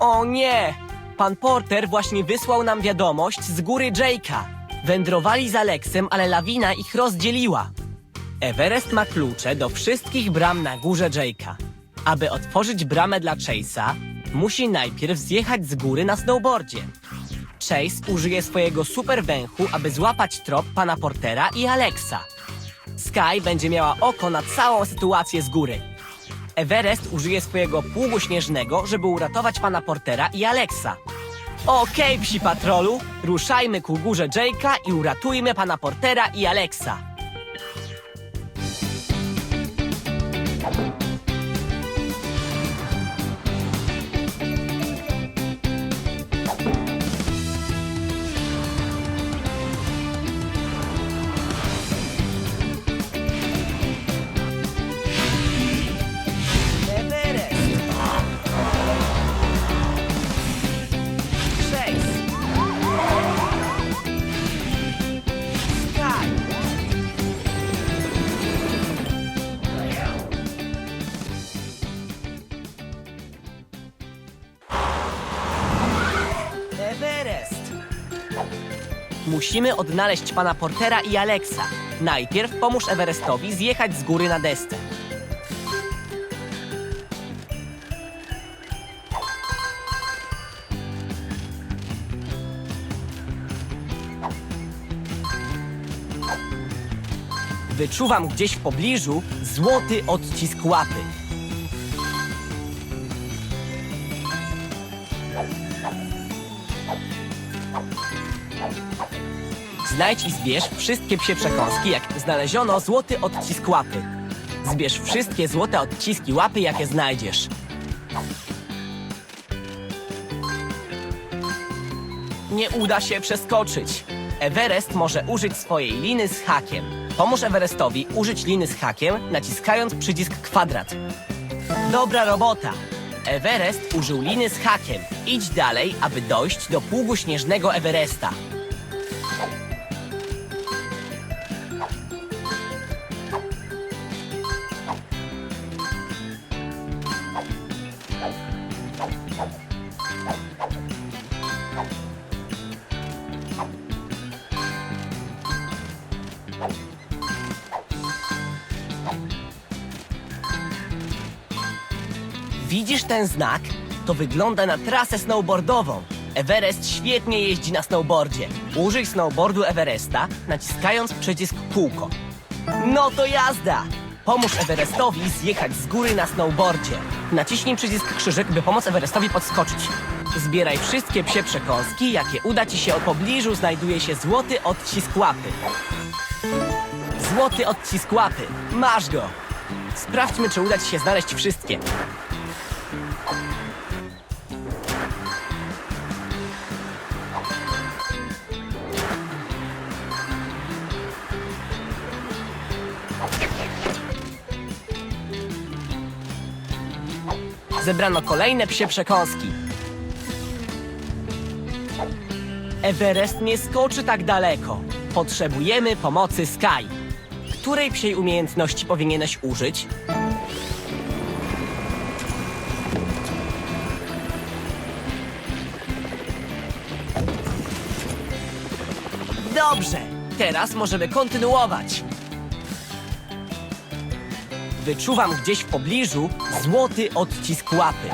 O nie! Pan Porter właśnie wysłał nam wiadomość z góry Jake'a. Wędrowali z Aleksem, ale lawina ich rozdzieliła. Everest ma klucze do wszystkich bram na górze Jake'a. Aby otworzyć bramę dla Chase'a, musi najpierw zjechać z góry na snowboardzie. Chase użyje swojego super węchu, aby złapać trop pana Portera i Alexa. Sky będzie miała oko na całą sytuację z góry. Everest użyje swojego pługu śnieżnego, żeby uratować pana Portera i Alexa. Okej, psi patrolu, ruszajmy ku górze Jake'a i uratujmy pana Portera i Alexa. Musimy odnaleźć pana Portera i Alexa. Najpierw pomóż Everestowi zjechać z góry na desce. Wyczuwam gdzieś w pobliżu złoty odcisk łapy. Znajdź i zbierz wszystkie psie przekąski, jak znaleziono złoty odcisk łapy. Zbierz wszystkie złote odciski łapy, jakie znajdziesz. Nie uda się przeskoczyć. Everest może użyć swojej liny z hakiem. Pomóż Everestowi użyć liny z hakiem, naciskając przycisk kwadrat. Dobra robota! Everest użył liny z hakiem. Idź dalej, aby dojść do pługu śnieżnego Everesta. Widzisz ten znak? To wygląda na trasę snowboardową. Everest świetnie jeździ na snowboardzie. Użyj snowboardu Everesta, naciskając przycisk kółko. No to jazda! Pomóż Everestowi zjechać z góry na snowboardzie. Naciśnij przycisk krzyżyk, by pomóc Everestowi podskoczyć. Zbieraj wszystkie psie przekąski, jakie uda ci się. W pobliżu znajduje się złoty odcisk łapy. Złoty odcisk łapy. Masz go! Sprawdźmy, czy uda ci się znaleźć wszystkie. Zebrano kolejne psie przekąski. Everest nie skoczy tak daleko. Potrzebujemy pomocy Sky. Której psiej umiejętności powinieneś użyć? Dobrze, teraz możemy kontynuować. Wyczuwam gdzieś w pobliżu złoty odcisk łapy.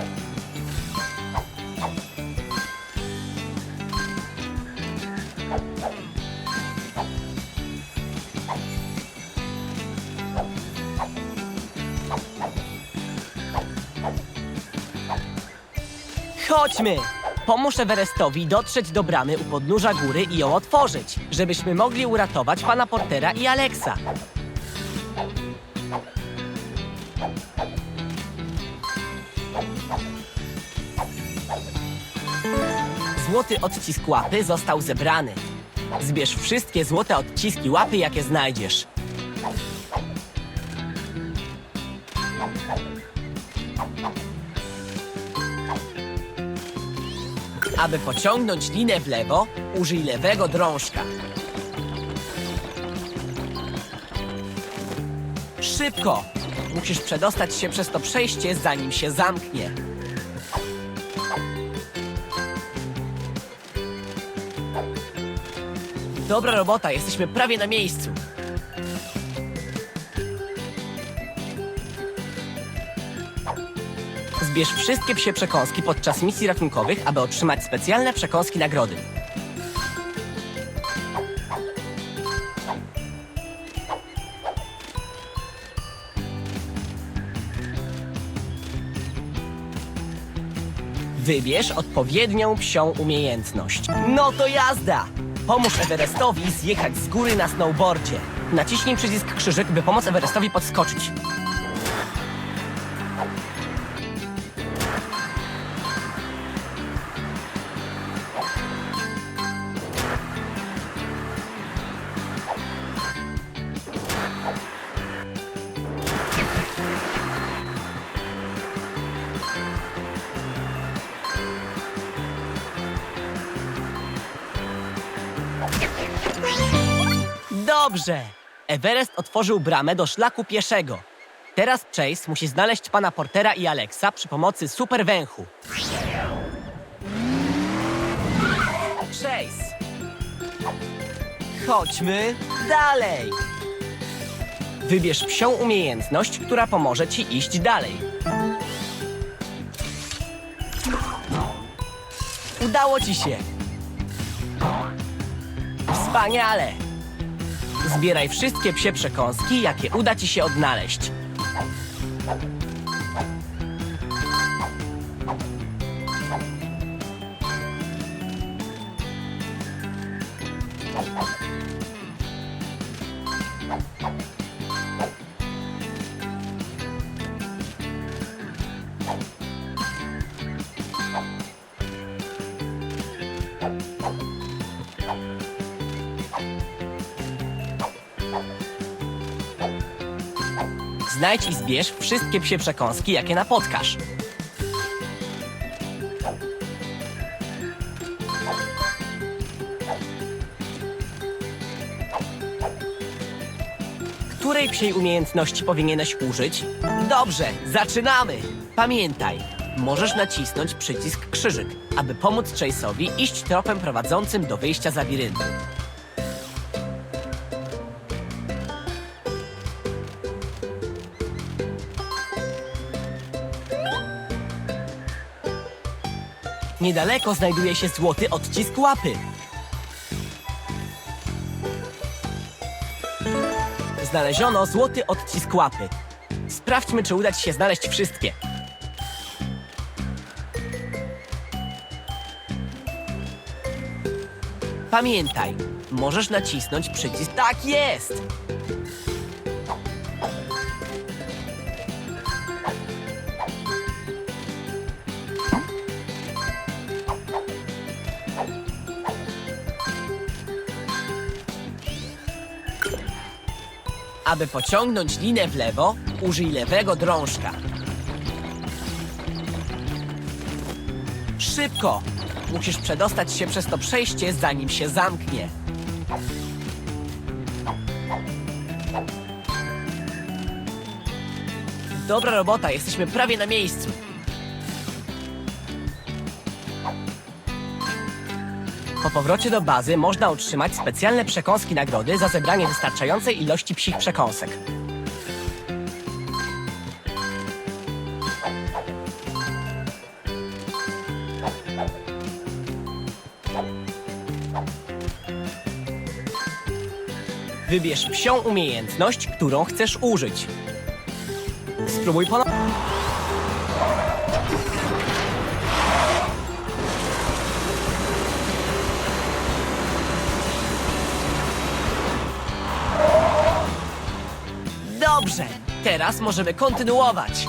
Chodźmy! Pomóż Everestowi dotrzeć do bramy u podnóża góry i ją otworzyć, żebyśmy mogli uratować pana Portera i Alexa. Złoty odcisk łapy został zebrany. Zbierz wszystkie złote odciski łapy, jakie znajdziesz. Aby pociągnąć linę w lewo, użyj lewego drążka. Szybko! Musisz przedostać się przez to przejście, zanim się zamknie. Dobra robota, jesteśmy prawie na miejscu. Zbierz wszystkie psie przekąski podczas misji ratunkowych, aby otrzymać specjalne przekąski nagrody. Wybierz odpowiednią psią umiejętność. No to jazda! Pomóż Everestowi zjechać z góry na snowboardzie. Naciśnij przycisk krzyżyk, by pomóc Everestowi podskoczyć. Dobrze! Everest otworzył bramę do szlaku pieszego. Teraz Chase musi znaleźć pana Portera i Alexa przy pomocy super węchu. Chase! Chodźmy dalej! Wybierz psią umiejętność, która pomoże ci iść dalej. Udało ci się! Wspaniale! Zbieraj wszystkie psie przekąski, jakie uda ci się odnaleźć. Znajdź i zbierz wszystkie psie przekąski, jakie napotkasz. Której psiej umiejętności powinieneś użyć? Dobrze, zaczynamy! Pamiętaj, możesz nacisnąć przycisk krzyżyk, aby pomóc Chase'owi iść tropem prowadzącym do wyjścia z labiryntu. Niedaleko znajduje się złoty odcisk łapy. Znaleziono złoty odcisk łapy. Sprawdźmy, czy uda ci się znaleźć wszystkie. Pamiętaj, możesz nacisnąć przycisk. Tak jest! Aby pociągnąć linę w lewo, użyj lewego drążka. Szybko! Musisz przedostać się przez to przejście, zanim się zamknie. Dobra robota, jesteśmy prawie na miejscu. Po powrocie do bazy można otrzymać specjalne przekąski nagrody za zebranie wystarczającej ilości psich przekąsek. Wybierz psią umiejętność, którą chcesz użyć. Spróbuj ponownie. Teraz możemy kontynuować.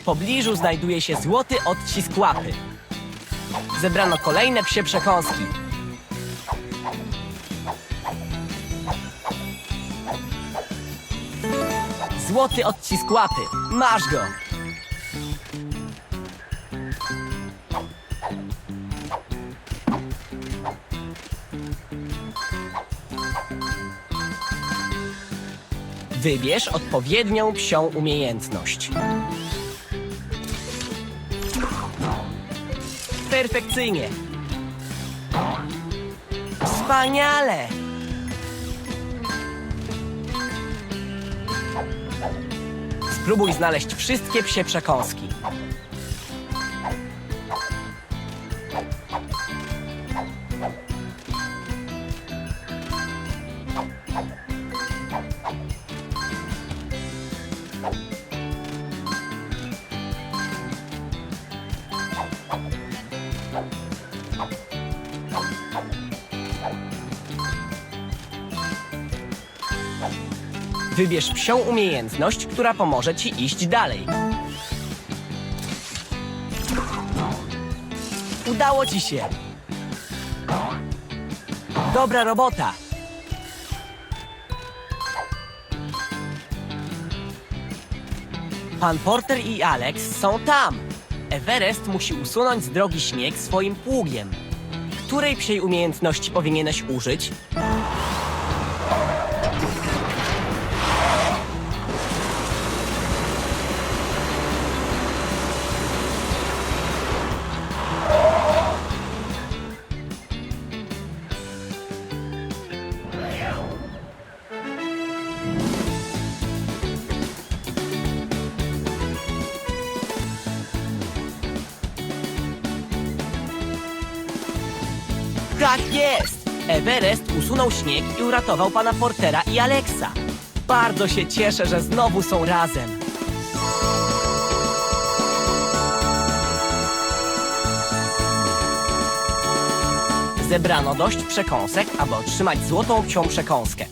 W pobliżu znajduje się złoty odcisk łapy. Zebrano kolejne psie przekąski. złoty odcisk łapy. Masz go! Wybierz odpowiednią psią umiejętność. Perfekcyjnie! Wspaniale! Spróbuj znaleźć wszystkie psie przekąski. Wybierz psią umiejętność, która pomoże ci iść dalej. Udało ci się. Dobra robota. Pan Porter i Alex są tam. Everest musi usunąć z drogi śnieg swoim pługiem. Której psiej umiejętności powinieneś użyć? Tak jest! Everest usunął śnieg i uratował pana Portera i Alexa. Bardzo się cieszę, że znowu są razem. Zebrano dość przekąsek, aby otrzymać złotą psią przekąskę.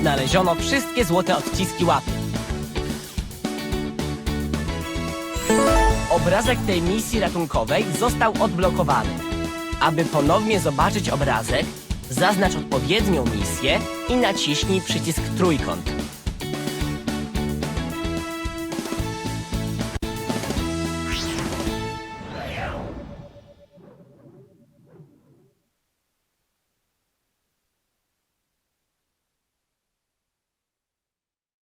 Znaleziono wszystkie złote odciski łapy. Obrazek tej misji ratunkowej został odblokowany. Aby ponownie zobaczyć obrazek, zaznacz odpowiednią misję i naciśnij przycisk trójkąt.